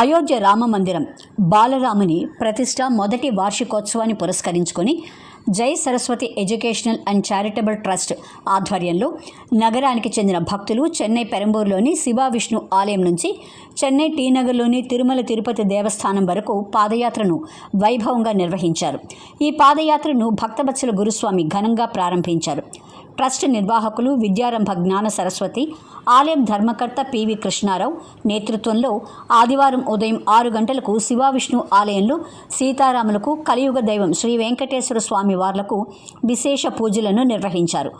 అయోధ్య రామ మందిరం బాలరాముని ప్రతిష్ట మొదటి వార్షికోత్సవాన్ని పురస్కరించుకొని Jai Saraswati educational and charitable trust ఆధ్వర్యంలో నగరానికి చెందిన భక్తులు చెన్నై పెరంబూరులోని శివా విష్ణు ఆలయం నుంచి చెన్నై టీనగర్లోని తిరుమల తిరుపతి దేవస్థానం వరకు పాదయాత్రను వైభవంగా నిర్వహించారు. ఈ పాదయాత్రను భక్తవత్సల గురుస్వామి ఘనంగా ప్రారంభించారు. ట్రస్ట్ నిర్వాహకులు విద్యారంభ జ్ఞాన సరస్వతి ఆలయం ధర్మకర్త పివి కృష్ణారావు నేతృత్వంలో ఆదివారం ఉదయం ఆరు గంటలకు శివ విష్ణు ఆలయంలో సీతారాములకు కలియుగ దైవం శ్రీ వెంకటేశ్వర స్వామి వార్లకు విశేష పూజలను నిర్వహించారు.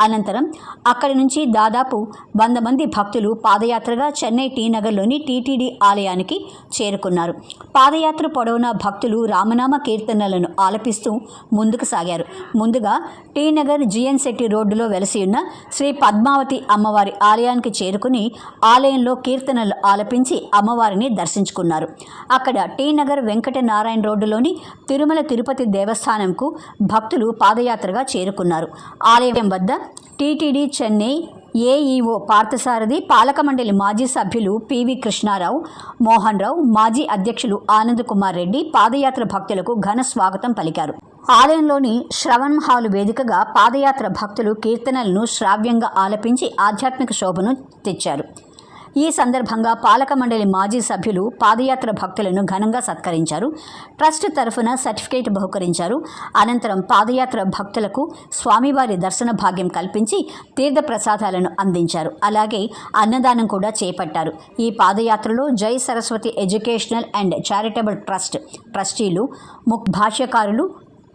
అనంతరం అక్కడి నుంచి దాదాపు వంద మంది భక్తులు పాదయాత్రగా చెన్నై టీ నగర్లోని టీటీడీ ఆలయానికి చేరుకున్నారు. పాదయాత్ర పొడవునా భక్తులు రామనామ కీర్తనలను ఆలపిస్తూ ముందుకు సాగారు. ముందుగా టీ నగర్ జిఎన్ శెట్టి రోడ్డులో వెలసి ఉన్న శ్రీ పద్మావతి అమ్మవారి ఆలయానికి చేరుకుని ఆలయంలో కీర్తనలు ఆలపించి అమ్మవారిని దర్శించుకున్నారు. అక్కడ టీ నగర్ వెంకట నారాయణ రోడ్డులోని తిరుమల తిరుపతి దేవస్థానంకు భక్తులు పాదయాత్రగా చేరుకున్నారు. ఆలయం వద్ద టీటీడీ చెన్నై ఏఈఓ పార్థసారథి పాలక మండలి మాజీ సభ్యులు పివి కృష్ణారావు మోహన్ రావు మాజీ అధ్యక్షులు ఆనంద్ కుమార్ రెడ్డి పాదయాత్ర భక్తులకు ఘన స్వాగతం పలికారు. ఆలయంలోని శ్రవణ్ హాలు వేదికగా పాదయాత్ర భక్తులు కీర్తనలను శ్రావ్యంగా ఆలపించి ఆధ్యాత్మిక శోభను తెచ్చారు. ఈ సందర్భంగా పాలక మండలి మాజీ సభ్యులు పాదయాత్ర భక్తులను ఘనంగా సత్కరించారు. ట్రస్ట్ తరఫున సర్టిఫికేట్ బహుకరించారు. అనంతరం పాదయాత్ర భక్తులకు స్వామివారి దర్శన భాగ్యం కల్పించి తీర్థ ప్రసాదాలను అందించారు. అలాగే అన్నదానం కూడా చేపట్టారు. ఈ పాదయాత్రలో Jai Saraswati educational and charitable trust ట్రస్టీలు ముక్ భాష్యకారులు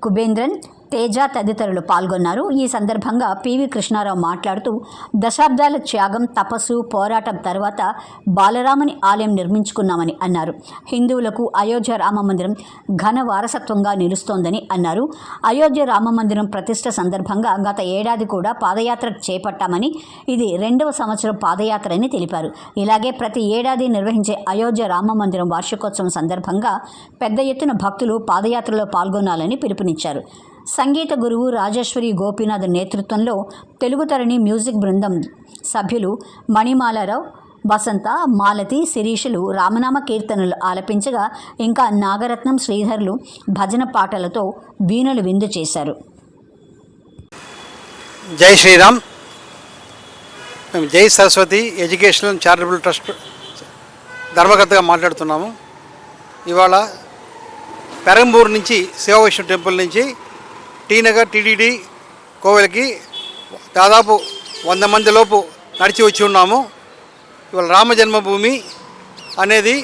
కుబేంద్రన్ తేజ తదితరులు పాల్గొన్నారు. ఈ సందర్భంగా పివి కృష్ణారావు మాట్లాడుతూ దశాబ్దాల త్యాగం తపస్సు పోరాటం తర్వాత బాలరాముని ఆలయం నిర్మించుకున్నామని అన్నారు. హిందువులకు అయోధ్య రామ మందిరం ఘన వారసత్వంగా నిలుస్తోందని అన్నారు. అయోధ్య రామ మందిరం ప్రతిష్ట సందర్భంగా గత ఏడాది కూడా పాదయాత్ర చేపట్టామని ఇది రెండవ సంవత్సరం పాదయాత్ర అని తెలిపారు. ఇలాగే ప్రతి ఏడాది నిర్వహించే అయోధ్య రామ మందిరం వార్షికోత్సవం సందర్భంగా పెద్ద ఎత్తున భక్తులు పాదయాత్రలో పాల్గొనాలని పిలుపునిచ్చారు. సంగీత గురువు రాజేశ్వరి గోపీనాథ్ నేతృత్వంలో తెలుగుతరణి మ్యూజిక్ బృందం సభ్యులు మణిమాలారావు వసంత మాలతి శిరీషులు రామనామ కీర్తనలు ఆలపించగా ఇంకా నాగరత్నం శ్రీధర్లు భజన పాటలతో వీణులు విందు చేశారు. జై శ్రీరామ్. మేము Jai Saraswati educational charitable trust ధర్మకర్తగా మాట్లాడుతున్నాము. ఇవాళ పెరంబూర్ నుంచి శివవైష్ణవ టెంపుల్ నుంచి టీనగర్ టీడీడీ కోవెలకి దాదాపు వంద మంది లోపు నడిచి వచ్చి ఉన్నాము. ఇవాళ రామ జన్మభూమి అనేది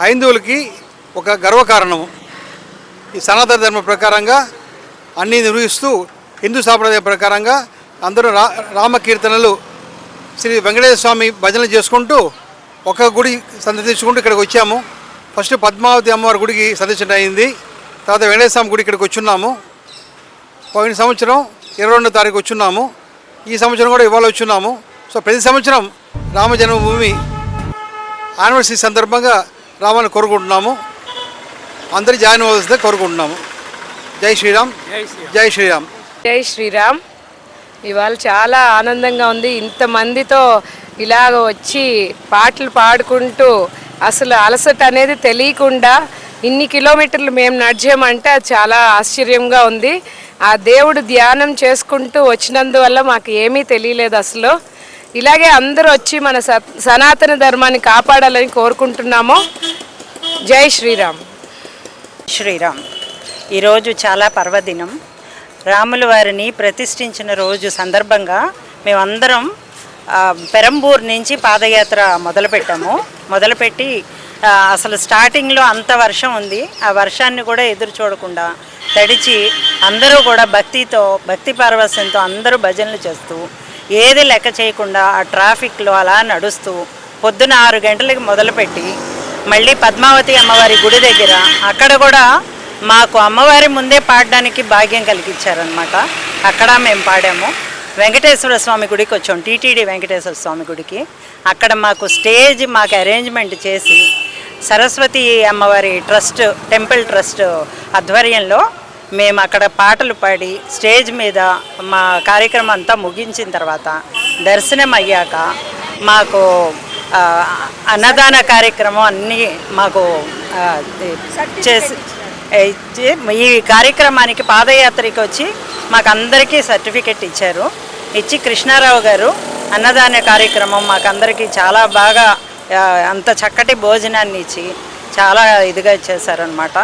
హైందువులకి ఒక గర్వకారణము. ఈ సనాతన ధర్మ ప్రకారంగా అన్నీ నిర్వహిస్తూ హిందూ సాంప్రదాయ ప్రకారంగా అందరూ రా రామకీర్తనలు శ్రీ వెంకటేశ్వర స్వామి భజనలు చేసుకుంటూ ఒక గుడి సందర్శించుకుంటూ ఇక్కడికి వచ్చాము. ఫస్ట్ పద్మావతి అమ్మవారి గుడికి సందర్శన అయింది. తర్వాత వెంకటేశ్వర స్వామి గుడి ఇక్కడికి వచ్చున్నాము పోయిన సంవత్సరం ఇరవై రెండో తారీఖు వచ్చున్నాము. ఈ సంవత్సరం కూడా ఇవాళ వచ్చున్నాము. సో ప్రతి సంవత్సరం రామ జన్మభూమి యానివర్సరీ సందర్భంగా రామాన్ని కోరుకుంటున్నాము. అందరి జాయిన్ అవ్వాల్సిందే కోరుకుంటున్నాము. జై శ్రీరామ్. జై శ్రీరామ్. జై శ్రీరామ్. ఇవాళ చాలా ఆనందంగా ఉంది. ఇంతమందితో ఇలాగ వచ్చి పాటలు పాడుకుంటూ అసలు అలసట అనేది తెలియకుండా ఇన్ని కిలోమీటర్లు మేము నడిచామంటే అది చాలా ఆశ్చర్యంగా ఉంది. ఆ దేవుడు ధ్యానం చేసుకుంటూ వచ్చినందువల్ల మాకు ఏమీ తెలియలేదు అసలు. ఇలాగే అందరూ వచ్చి మన స- సనాతన ధర్మాన్ని కాపాడాలని కోరుకుంటున్నాము. జై శ్రీరామ్. శ్రీరామ్. ఈరోజు చాలా పర్వదినం. రాముల వారిని ప్రతిష్ఠించిన రోజు సందర్భంగా మేమందరం పెరంబూర్ నుంచి పాదయాత్ర మొదలుపెట్టాము. మొదలుపెట్టి అసలు స్టార్టింగ్లో అంత వర్షం ఉంది. ఆ వర్షాన్ని కూడా ఎదురు చూడకుండా తడిచి అందరూ కూడా భక్తితో భక్తి పారవస్యంతో అందరూ భజనలు చేస్తూ ఏది లెక్క చేయకుండా ఆ ట్రాఫిక్లో అలా నడుస్తూ పొద్దున ఆరు గంటలకి మొదలుపెట్టి మళ్ళీ పద్మావతి అమ్మవారి గుడి దగ్గర అక్కడ కూడా మాకు అమ్మవారి ముందే పాడడానికి భాగ్యం కలిగించారనమాట అక్కడ మేము పాడాము. వెంకటేశ్వర స్వామి గుడికి వచ్చాం. టీటీడీ వెంకటేశ్వర స్వామి గుడికి. అక్కడ మాకు స్టేజ్ మాకు అరేంజ్మెంట్ చేసి సరస్వతి అమ్మవారి ట్రస్ట్ టెంపుల్ ట్రస్ట్ ఆధ్వర్యంలో మేము అక్కడ పాటలు పాడి స్టేజ్ మీద మా కార్యక్రమం అంతా ముగించిన తర్వాత దర్శనం అయ్యాక మాకు అన్నదాన కార్యక్రమం అన్నీ మాకు చేసి ఈ కార్యక్రమానికి పాదయాత్రకి వచ్చి మాకు అందరికీ సర్టిఫికెట్ ఇచ్చారు. ఇచ్చి కృష్ణారావు గారు అన్నదాన కార్యక్రమం మాకు అందరికీ చాలా బాగా అంత చక్కటి భోజనాన్ని ఇచ్చి చాలా ఇదిగా చేశారనమాట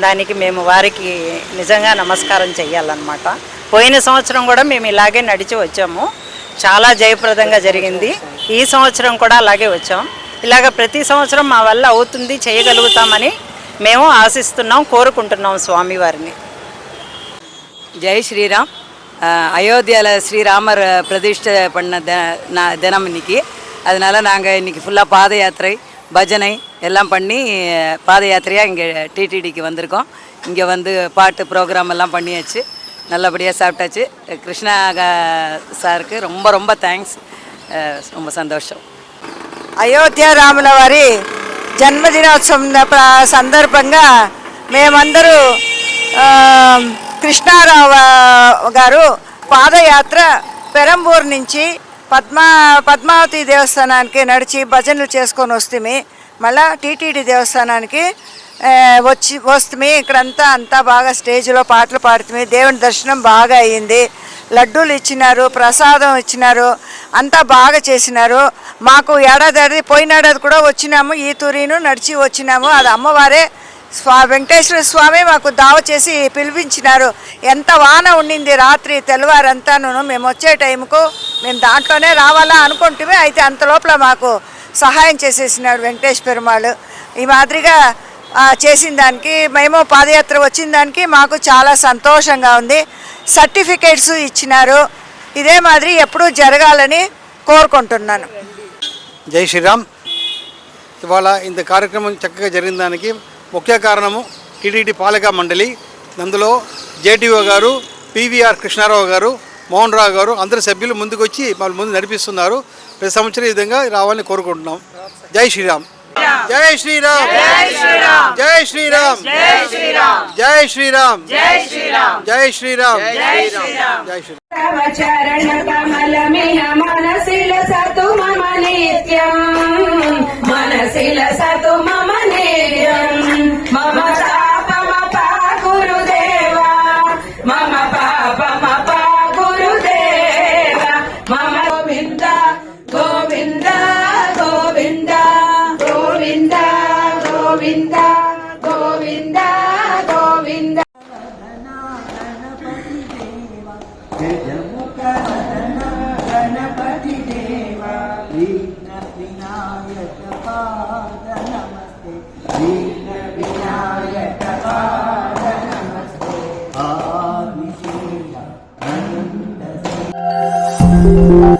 దానికి మేము వారికి నిజంగా నమస్కారం చెయ్యాలన్నమాట పోయిన సంవత్సరం కూడా మేము ఇలాగే నడిచి వచ్చాము చాలా జయప్రదంగా జరిగింది ఈ సంవత్సరం కూడా అలాగే వచ్చాం ఇలాగ ప్రతి సంవత్సరం మా వల్ల అవుతుంది చేయగలుగుతామని మేము ఆశిస్తున్నాం కోరుకుంటున్నాం స్వామివారిని ஜெய் ஸ்ரீராம் அஹ், அயோத்தியால ஸ்ரீராமர் பிரதிஷ்டை பண்ண த நா- தினம் இன்னைக்கு அதனால நாங்கள் இன்னைக்கு ஃபுல்லாக பாத யாத்திரை பஜனை எல்லாம் பண்ணி அஹ், பாத யாத்திரையாக இங்கே டிடிடிக்கு வந்திருக்கோம் இங்கே வந்து பாட்டு ப்ரோக்ராம் எல்லாம் பண்ணியாச்சு நல்லபடியாக சாப்பிட்டாச்சு கிருஷ்ணா க- சாருக்கு ரொம்ப ரொம்ப தேங்க்ஸ் ரொம்ப சந்தோஷம் అయోధ్య రాముల వారి జన్మదినోత్సవం ప్ర- సందర్భంగా మేమందరూ ఆ, కృష్ణారావు ఆ, గారు పాదయాత్ర పెరంబూర్ నుంచి పద్మా పద్మావతి దేవస్థానానికి నడిచి భజనలు చేసుకొని వస్తుంది మళ్ళా టీటీడీ దేవస్థానానికి వచ్చి వస్తుంది ఇక్కడంతా అంతా బాగా స్టేజ్లో పాటలు పాడుతుంది దేవుని దర్శనం బాగా అయ్యింది. లడ్డూలు ఇచ్చినారు ప్రసాదం ఇచ్చినారు అంతా బాగా చేసినారు. మాకు ఏడాది పోయిన ఏడాది కూడా వచ్చినాము. ఈ తూరిను నడిచి వచ్చినాము. అది అమ్మవారే స్వా వెంకటేశ్వర స్వామి మాకు దావ చేసి పిలిపించినారు. ఎంత వాన ఉండింది రాత్రి తెల్లవారంతాను మేము వచ్చే టైంకు మేము దాంట్లోనే రావాలా అనుకుంటుమే అయితే అంత లోపల మాకు సహాయం చేసేసినాడు వెంకటేశ్వర పెరుమాళ్ళు ఈ మాదిరిగా చేసిన దానికి మేము పాదయాత్ర వచ్చిన దానికి మాకు చాలా సంతోషంగా ఉంది. సర్టిఫికేట్స్ ఇచ్చినారు. ఇదే మాదిరి ఎప్పుడూ జరగాలని కోరుకుంటున్నాను. జై శ్రీరామ్. ఇవాళ ఇంత కార్యక్రమం చక్కగా జరిగిన దానికి ముఖ్య కారణము టీటీడీ పాలక మండలి అందులో జేటీఓ గారు పివిఆర్ కృష్ణారావు గారు మోహన్ రావు గారు అందరు సభ్యులు ముందుకు వచ్చి వాళ్ళు ముందు నడిపిస్తున్నారు ప్రతి సంవత్సరం ఈ విధంగా రావాలని కోరుకుంటున్నాం జై శ్రీరామ్ జై శ్రీరామ్ జై శ్రీరామ్ జై శ్రీరామ్ జై శ్రీరామ్ జై శ్రీరామ్ జై శ్రీరామ్ జై శ్రీరామ్ Thank you.